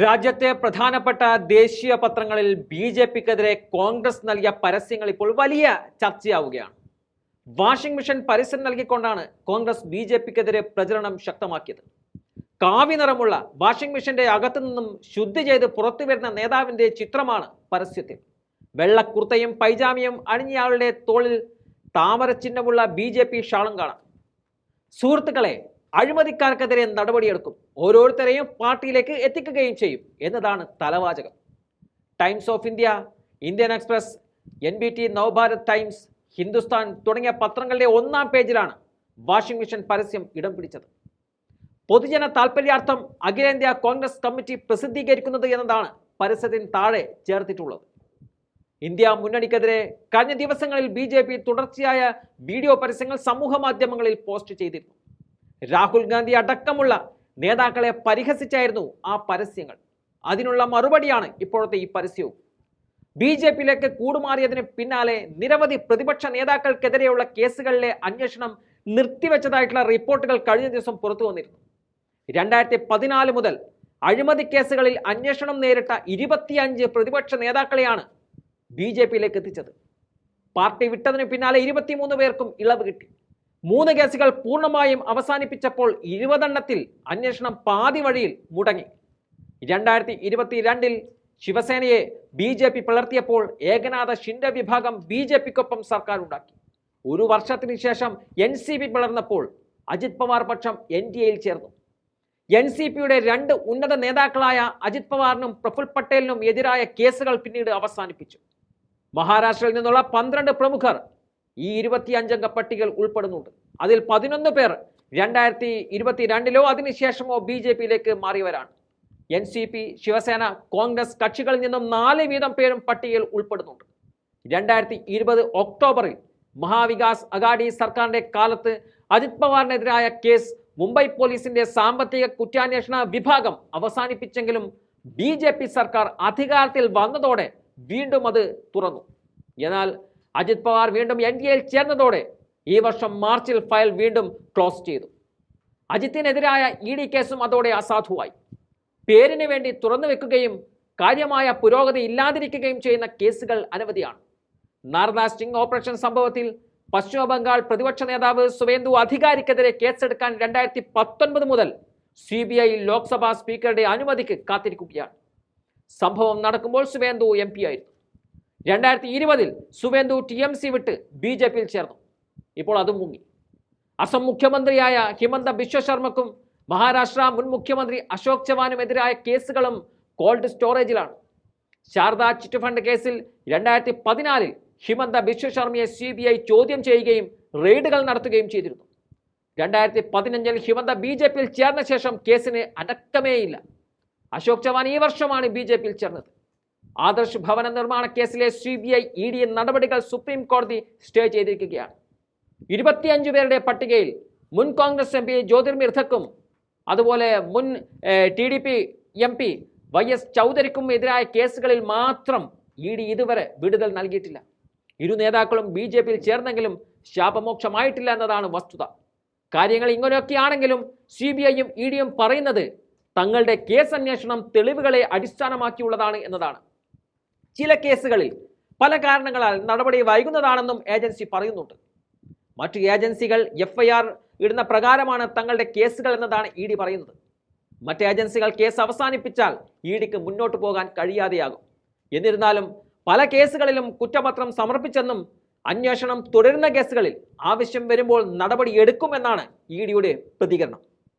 രാജ്യത്തെ പ്രധാനപ്പെട്ട ദേശീയ പത്രങ്ങളിൽ ബി ജെ പിക്കെതിരെ കോൺഗ്രസ് നൽകിയ പരസ്യങ്ങൾ ഇപ്പോൾ വലിയ ചർച്ചയാവുകയാണ്. വാഷിംഗ് മെഷീൻ പരസ്യം നൽകിക്കൊണ്ടാണ് കോൺഗ്രസ് ബി ജെ പിക്കെതിരെ പ്രചരണം ശക്തമാക്കിയത്. കാവി നിറമുള്ള വാഷിംഗ് മെഷീന്റെ അകത്തു നിന്നും ശുദ്ധി ചെയ്ത് പുറത്തു വരുന്ന നേതാവിന്റെ ചിത്രമാണ് പരസ്യത്തിൽ. വെള്ളക്കുർത്തയും പൈജാമിയും അണിഞ്ഞയാളുടെ തോളിൽ താമര ചിഹ്നമുള്ള ബി ജെ പി ഷാളും കാണാം. സുഹൃത്തുക്കളെ അഴിമതിക്കാർക്കെതിരെ നടപടിയെടുക്കും. ഓരോരുത്തരെയും പാർട്ടിയിലേക്ക് എത്തിക്കുകയും ചെയ്യും എന്നതാണ് തലവാചകം. Times of India Indian Express N B T Navbharat Times Hindustan തുടങ്ങിയ പത്രങ്ങളുടെ ഒന്നാം പേജിലാണ് വാഷിംഗ് മെഷീൻ പരസ്യം ഇടം പിടിച്ചത്. പൊതുജന താൽപര്യാർത്ഥം അഖിലേന്ത്യാ കോൺഗ്രസ് കമ്മിറ്റി പ്രസിദ്ധീകരിക്കുന്നത് എന്നതാണ് പരസ്യത്തിന് താഴെ ചേർത്തിട്ടുള്ളത്. ഇന്ത്യ മുന്നണിക്കെതിരെ കഴിഞ്ഞ ദിവസങ്ങളിൽ ബി തുടർച്ചയായ വീഡിയോ പരസ്യങ്ങൾ സമൂഹ മാധ്യമങ്ങളിൽ പോസ്റ്റ് ചെയ്തിരുന്നു. രാഹുൽ ഗാന്ധി അടക്കമുള്ള നേതാക്കളെ പരിഹസിച്ചായിരുന്നു ആ പരസ്യങ്ങൾ. അതിനുള്ള മറുപടിയാണ് ഇപ്പോഴത്തെ ഈ പരസ്യവും. ബി ജെ പിയിലേക്ക് കൂടുമാറിയതിന് പിന്നാലെ നിരവധി പ്രതിപക്ഷ നേതാക്കൾക്കെതിരെയുള്ള കേസുകളിലെ അന്വേഷണം നിർത്തിവെച്ചതായിട്ടുള്ള റിപ്പോർട്ടുകൾ കഴിഞ്ഞ ദിവസം പുറത്തു വന്നിരുന്നു. രണ്ടായിരത്തി പതിനാല് മുതൽ അഴിമതി കേസുകളിൽ അന്വേഷണം നേരിട്ട ഇരുപത്തിയഞ്ച് പ്രതിപക്ഷ നേതാക്കളെയാണ് ബി ജെ പിയിലേക്ക് എത്തിച്ചത്. പാർട്ടി വിട്ടതിന് പിന്നാലെ ഇരുപത്തിമൂന്ന് പേർക്കും ഇളവ് കിട്ടി. മൂന്ന് കേസുകൾ പൂർണമായും അവസാനിപ്പിച്ചപ്പോൾ ഇരുപതെണ്ണത്തിൽ അന്വേഷണം പാതി വഴിയിൽ മുടങ്ങി. രണ്ടായിരത്തി ഇരുപത്തിരണ്ടിൽ ശിവസേനയെ ബി ജെ പി പിളർത്തിയപ്പോൾ ഏകനാഥ ഷിൻഡെ വിഭാഗം ബി ജെ പിക്കൊപ്പം സർക്കാർ ഉണ്ടാക്കി. ഒരു വർഷത്തിന് ശേഷം എൻ സി പി പിളർന്നപ്പോൾ അജിത് പവാർ പക്ഷം എൻ ഡി എയിൽ ചേർന്നു. എൻ സി പിയുടെ രണ്ട് ഉന്നത നേതാക്കളായ അജിത് പവാറിനും പ്രഫുൽ പട്ടേലിനും എതിരായ കേസുകൾ പിന്നീട് അവസാനിപ്പിച്ചു. മഹാരാഷ്ട്രയിൽ നിന്നുള്ള പന്ത്രണ്ട് പ്രമുഖർ ഈ ഇരുപത്തിയഞ്ചംഗ പട്ടികയിൽ ഉൾപ്പെടുന്നുണ്ട്. അതിൽ പതിനൊന്ന് പേർ രണ്ടായിരത്തി ഇരുപത്തിരണ്ടിലോ അതിനുശേഷമോ ബി ജെ പിയിലേക്ക് മാറിയവരാണ്. N C P Shiv Sena Congress കക്ഷികളിൽ നിന്നും നാല് വീതം പേരും പട്ടികയിൽ ഉൾപ്പെടുന്നുണ്ട്. രണ്ടായിരത്തി ഇരുപത് ഒക്ടോബറിൽ മഹാവികാസ് അഗാഡി സർക്കാരിന്റെ കാലത്ത് അജിത് പവാറിനെതിരായ കേസ് മുംബൈ പോലീസിന്റെ സാമ്പത്തിക കുറ്റാന്വേഷണ വിഭാഗം അവസാനിപ്പിച്ചെങ്കിലും ബി സർക്കാർ അധികാരത്തിൽ വന്നതോടെ വീണ്ടും അത് തുറന്നു. എന്നാൽ അജിത് പവാർ വീണ്ടും എൻ ഡി എയിൽ ചേർന്നതോടെ ഈ വർഷം മാർച്ചിൽ ഫയൽ വീണ്ടും ക്ലോസ് ചെയ്തു. അജിത്തിനെതിരായ ഇ ഡി കേസും അതോടെ അസാധുവായി. പേരിന് വേണ്ടി തുറന്നു വെക്കുകയും കാര്യമായ പുരോഗതി ഇല്ലാതിരിക്കുകയും ചെയ്യുന്ന കേസുകൾ അനവധിയാണ്. നാരദ സ്റ്റിംഗ് ഓപ്പറേഷൻ സംഭവത്തിൽ പശ്ചിമ ബംഗാൾ പ്രതിപക്ഷ നേതാവ് സുവേന്ദു അധികാരിക്കെതിരെ കേസെടുക്കാൻ രണ്ടായിരത്തി പത്തൊൻപത് മുതൽ സി ബി ഐ ലോക്സഭാ സ്പീക്കറുടെ അനുമതിക്ക് കാത്തിരിക്കുകയാണ്. സംഭവം നടക്കുമ്പോൾ സുവേന്ദു എം പി ആയിരുന്നു. രണ്ടായിരത്തി ഇരുപതിൽ സുവേന്ദു ടി എം സി വിട്ട് ബി ജെ പിയിൽ ചേർന്നു. ഇപ്പോൾ അതും മുങ്ങി. അസം മുഖ്യമന്ത്രിയായ ഹിമന്ത ബിശ്വ ശർമ്മക്കും മഹാരാഷ്ട്ര മുൻ മുഖ്യമന്ത്രി അശോക് ചവാനുമെതിരായ കേസുകളും കോൾഡ് സ്റ്റോറേജിലാണ്. ശാരദ ചിറ്റ് ഫണ്ട് കേസിൽ രണ്ടായിരത്തി പതിനാലിൽ ഹിമന്ത ബിശ്വ ശർമ്മയെ സി ബി ഐ ചോദ്യം ചെയ്യുകയും റെയ്ഡുകൾ നടത്തുകയും ചെയ്തിരുന്നു. രണ്ടായിരത്തി പതിനഞ്ചിൽ ഹിമന്ത ബി ജെ പിയിൽ ചേർന്ന ശേഷം കേസിന് അടക്കമേയില്ല. അശോക് ചവാൻ ഈ വർഷമാണ് ബി ജെ പിയിൽ ചേർന്നത്. ആദർശ് ഭവന നിർമ്മാണ കേസിലെ C B I E D നടപടികൾ സുപ്രീം കോടതി സ്റ്റേ ചെയ്തിരിക്കുകയാണ്. ഇരുപത്തിയഞ്ചു പേരുടെ പട്ടികയിൽ മുൻ കോൺഗ്രസ് എം പി ജ്യോതിർമിർധക്കും അതുപോലെ മുൻ T D P M P Y S ചൗധരിക്കും എതിരായ കേസുകളിൽ മാത്രം ഇ ഡി ഇതുവരെ വിടുതൽ നൽകിയിട്ടില്ല. ഇരു നേതാക്കളും ബി ജെ പിയിൽ ചേർന്നെങ്കിലും ശാപമോക്ഷമായിട്ടില്ല എന്നതാണ് വസ്തുത. കാര്യങ്ങൾ ഇങ്ങനെയൊക്കെയാണെങ്കിലും സി ബി ഐയും ഇ ഡിയും പറയുന്നത് തങ്ങളുടെ കേസ് അന്വേഷണം തെളിവുകളെ അടിസ്ഥാനമാക്കിയുള്ളതാണ് എന്നതാണ്. ചില കേസുകളിൽ പല കാരണങ്ങളാൽ നടപടി വൈകുന്നതാണെന്നും ഏജൻസി പറയുന്നുണ്ട്. മറ്റു ഏജൻസികൾ എഫ്ഐആർ ഇടുന്ന പ്രകാരമാണ് തങ്ങളുടെ കേസുകൾ എന്നതാണ് ഇ ഡി പറയുന്നത്. മറ്റ് ഏജൻസികൾ കേസ് അവസാനിപ്പിച്ചാൽ ഇ ഡിക്ക് മുന്നോട്ട് പോകാൻ കഴിയാതെയാകും. എന്നിരുന്നാലും പല കേസുകളിലും കുറ്റപത്രം സമർപ്പിച്ചെന്നും അന്വേഷണം തുടരുന്ന കേസുകളിൽ ആവശ്യം വരുമ്പോൾ നടപടി എടുക്കുമെന്നാണ് ഇ ഡിയുടെ പ്രതികരണം.